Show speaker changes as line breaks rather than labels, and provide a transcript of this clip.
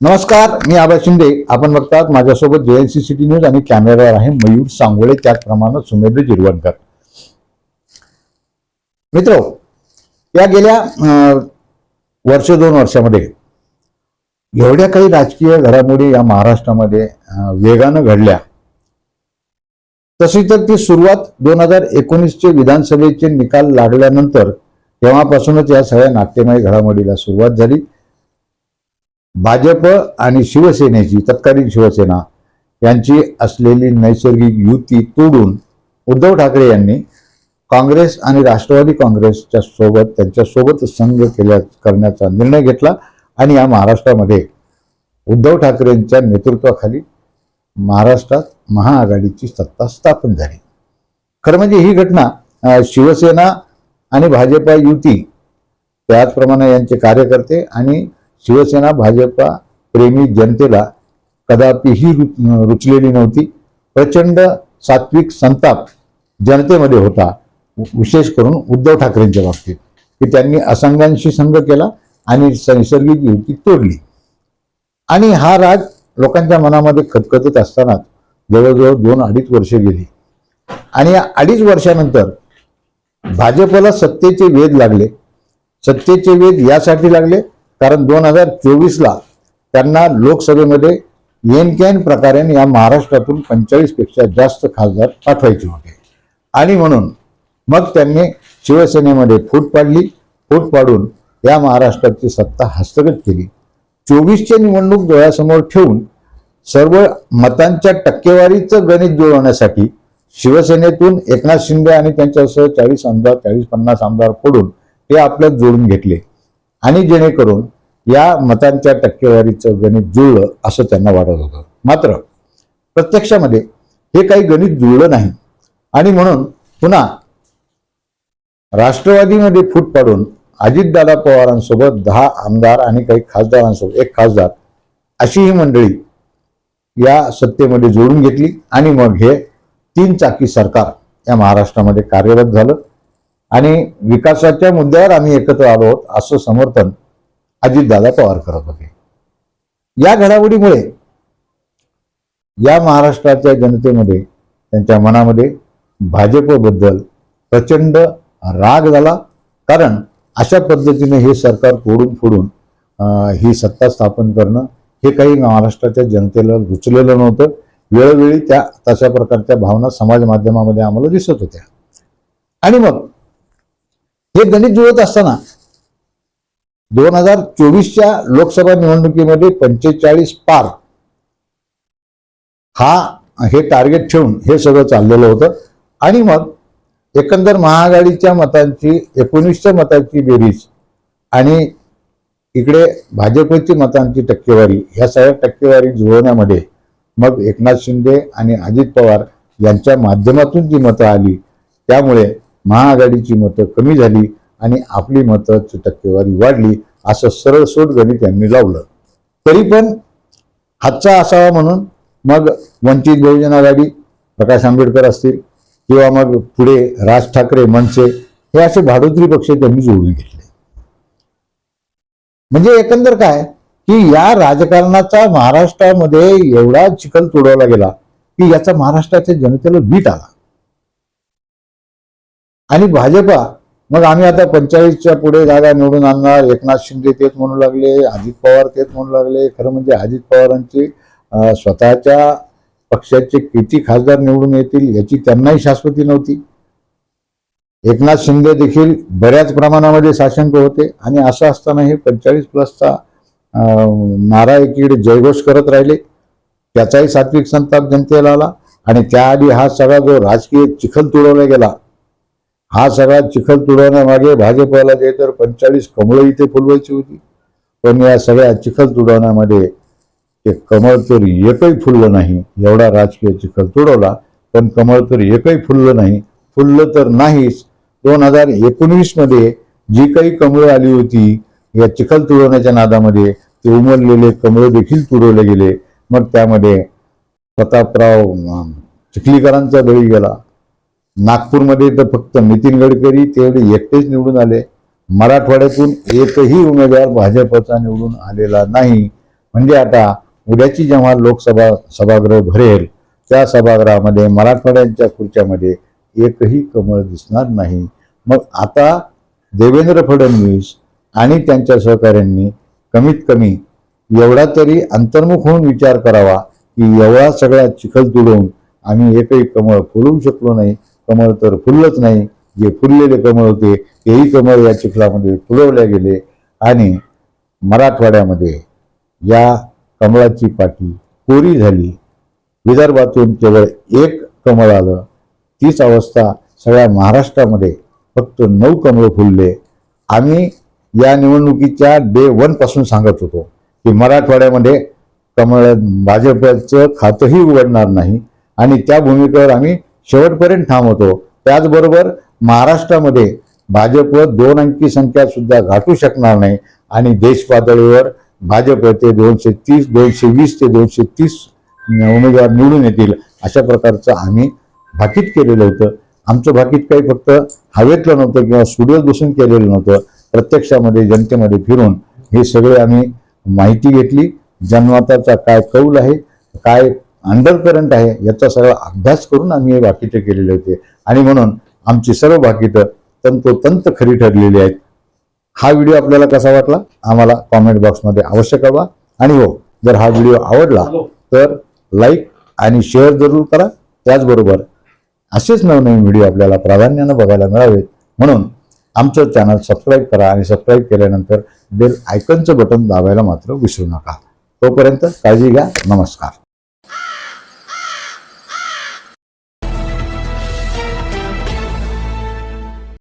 नमस्कार मी आबा शिंदे. आपण बघतात माझ्यासोबत जेएनसी सिटी न्यूज आणि कॅमेरावर आहे मयूर सांगोळे त्याचप्रमाणे सुमेध जिरवणकर. मित्र या गेल्या वर्ष दोन वर्षामध्ये एवढ्या काही राजकीय घडामोडी या महाराष्ट्रामध्ये वेगानं घडल्या. तशी तर ती सुरुवात दोन हजार एकोणीसचे विधानसभेचे निकाल लागल्यानंतर तेव्हापासूनच या सगळ्या नाट्यमय घडामोडीला सुरुवात झाली. भाजप आणि शिवसेनेची तत्कालीन शिवसेना यांची असलेली नैसर्गिक युती तोडून उद्धव ठाकरे यांनी काँग्रेस आणि राष्ट्रवादी काँग्रेसच्या सोबत त्यांच्यासोबत संघ केल्या करण्याचा निर्णय घेतला. आणि या महाराष्ट्रामध्ये उद्धव ठाकरेंच्या नेतृत्वाखाली महाराष्ट्रात महाआघाडीची सत्ता स्थापन झाली. खरं म्हणजे ही घटना शिवसेना आणि भाजपा युती त्याचप्रमाणे यांचे कार्यकर्ते आणि शिवसेना भाजपा प्रेमी जनतेला कदापिही रु- रुचलेली नव्हती. प्रचंड सात्विक संताप जनतेमध्ये होता विशेष करून उद्धव ठाकरेंच्या बाबतीत की त्यांनी असंघांशी संघ केला आणि नैसर्गिक युती तोडली. आणि हा राज लोकांच्या मनामध्ये खतखतत असताना जवळजवळ दोन अडीच वर्षे गेली. आणि या अडीच वर्षानंतर भाजपला सत्तेचे वेध लागले. सत्तेचे वेध यासाठी लागले कारण दोन हजार चोवीसला त्यांना लोकसभेमध्ये येनकॅन प्रकारे या महाराष्ट्रातून पंचेचाळीसपेक्षा जास्त खासदार पाठवायचे होते. आणि म्हणून मग त्यांनी शिवसेनेमध्ये फूट पाडली. फूट पाडून या महाराष्ट्राची सत्ता हस्तगत केली. चोवीसची निवडणूक डोळ्यासमोर ठेवून सर्व मतांच्या टक्केवारीचं गणित जुळवण्यासाठी शिवसेनेतून एकनाथ शिंदे आणि त्यांच्यासह चाळीस आमदार चाळीस पन्नास आमदार फोडून ते आपल्यात जोडून घेतले. आणि जेणेकरून या मतांच्या टक्केवारीचं गणित जुळलं असं त्यांना वाटत होतं. मात्र प्रत्यक्षामध्ये हे काही गणित जुळलं नाही. आणि म्हणून पुन्हा राष्ट्रवादीमध्ये फूट पाडून अजितदादा पवारांसोबत दहा आमदार आणि काही खासदारांसोबत एक खासदार अशी ही मंडळी या सत्तेमध्ये जोडून घेतली आणि मग हे तीन चाकी सरकार या महाराष्ट्रामध्ये कार्यरत झालं. आणि विकासाच्या मुद्द्यावर आम्ही एकत्र आलो आहोत असं समर्थन अजितदादा पवार करत होते. या घडामोडीमुळे या महाराष्ट्राच्या जनतेमध्ये त्यांच्या मनामध्ये भाजपबद्दल प्रचंड राग झाला. कारण अशा पद्धतीने हे सरकार फोडून फोडून ही सत्ता स्थापन करणं हे काही महाराष्ट्राच्या जनतेला रुचलेलं नव्हतं. वेळोवेळी त्या तशा प्रकारच्या भावना समाज माध्यमामध्ये आम्हाला दिसत होत्या. आणि मग हे गणित जुळत असताना दोन हजार चोवीसच्या लोकसभा निवडणुकीमध्ये पंचेचाळीस पार हा हे टार्गेट ठेवून हे सगळं चाललेलं होतं. आणि मग एकंदर महाआघाडीच्या मतांची एकोणीसच्या मतांची बेरीज आणि इकडे भाजपची मतांची टक्केवारी ह्या सगळ्या टक्केवारी जुळवण्यामध्ये मग एकनाथ शिंदे आणि अजित पवार यांच्या माध्यमातून जी मतं आली त्यामुळे महाआघाडीची मतं कमी झाली आणि आपली मताची टक्केवारी वाढली असं सरळ सोट गणित यांनी लावलं. तरी पण हातचा असावा म्हणून मग वंचित बहुजन आघाडी प्रकाश आंबेडकर असतील किंवा मग पुढे राज ठाकरे मनसे हे असे भाडोत्री पक्ष त्यांनी जोडून घेतले. म्हणजे एकंदर काय? की या राजकारणाचा महाराष्ट्रामध्ये एवढा चिखल तोडवला गेला की याचा महाराष्ट्राच्या जनतेला वीट आला. आणि भाजपा मग आम्ही आता पंचाळीसच्या पुढे जागा निवडून आणणार. एकनाथ शिंदे तेच म्हणू लागले अजित पवार तेच म्हणू लागले. खरं म्हणजे अजित पवारांची स्वतःच्या पक्षाचे किती खासदार निवडून येतील याची त्यांनाही शाश्वती नव्हती. एकनाथ शिंदे देखील बऱ्याच प्रमाणामध्ये साशंक होते आणि असं असताना हे पंचेचाळीस प्लसचा नारा एकीकडे जयघोष करत राहिले. त्याचाही सात्विक संताप जनतेला आला आणि त्याआधी हा सगळा जो राजकीय चिखल तुडवला गेला हा सगळा चिखल तुडवण्यामागे भाजपला जे तर पंचेचाळीस कमळं इथे फुलवायची होती. पण या सगळ्या चिखल तुडवण्यामध्ये ते कमळ तर एकही फुललं नाही. एवढा राजकीय चिखल तुडवला पण कमळ तर एकही फुललं नाही. फुललं तर नाहीच. दोन हजार एकोणीसमध्ये जी काही कमळं आली होती या चिखल तुडवण्याच्या नादामध्ये ते उमरलेले कमळं देखील तुडवले गेले. मग त्यामध्ये प्रतापराव चिखलीकरांचा बळी गेला. नागपूरमध्ये तर फक्त नितीन गडकरी तेवढे एकटेच निवडून आले. मराठवाड्यातून एकही उमेदवार भाजपचा निवडून आलेला नाही. म्हणजे आता उद्याची जेव्हा लोकसभा सभागृह भरेल त्या सभागृहामध्ये मराठवाड्यांच्या खुर्च्यामध्ये एकही कमळ दिसणार नाही. मग आता देवेंद्र फडणवीस आणि त्यांच्या सहकाऱ्यांनी कमीत कमी एवढा तरी अंतर्मुख होऊन विचार करावा की एवढा सगळा चिखल तुडवून आम्ही एकही कमळ फुलवू शकलो नाही. कमळ तर फुललंच नाही. जे फुललेले कमळ होते तेही कमळ या चिखलामध्ये फुलवले गेले आणि मराठवाड्यामध्ये या कमळाची पाठी कोरी झाली. विदर्भातून केवळ एक कमळ आलं. तीच अवस्था सगळ्या महाराष्ट्रामध्ये फक्त नऊ कमळ फुलले. आम्ही या निवडणुकीच्या डे वनपासून सांगत होतो की मराठवाड्यामध्ये कमळ भाजपचं खातंही उघडणार नाही आणि त्या भूमिकेवर आम्ही शेवटपर्यंत ठाम होतो. त्याचबरोबर महाराष्ट्रामध्ये भाजप दोन अंकी संख्या सुद्धा गाठू शकणार नाही आणि देश पातळीवर भाजप ते दोनशे तीस दोनशे वीस ते दोनशे तीस उमेदवार निवडून येतील अशा प्रकारचं आम्ही भाकीत केलेलं होतं. आमचं भाकीत काही फक्त हवेतलं नव्हतं किंवा स्टुडिओत बसून केलेलं नव्हतं. प्रत्यक्षामध्ये जनतेमध्ये फिरून हे सगळे आम्ही माहिती घेतली. जनमताचा काय कौल आहे काय अंडर करंट आहे याचा सगळा अभ्यास करून आम्ही हे बाकीचे केलेले होते. आणि म्हणून आमची सर्व भाकितं तंतोतंत खरी ठरलेली आहेत. हा व्हिडिओ आपल्याला कसा वाटला? आम्हाला कॉमेंट बॉक्समध्ये अवश्य कळवा. आणि हो जर हा व्हिडिओ आवडला तर लाईक आणि शेअर जरूर करा. त्याचबरोबर असेच नवनवीन व्हिडिओ आपल्याला प्राधान्यानं बघायला मिळावेत. म्हणून आमचं चॅनल सबस्क्राईब करा आणि सबस्क्राईब केल्यानंतर बेल आयकनचं बटन दाबायला मात्र विसरू नका. तोपर्यंत काळजी घ्या. नमस्कार.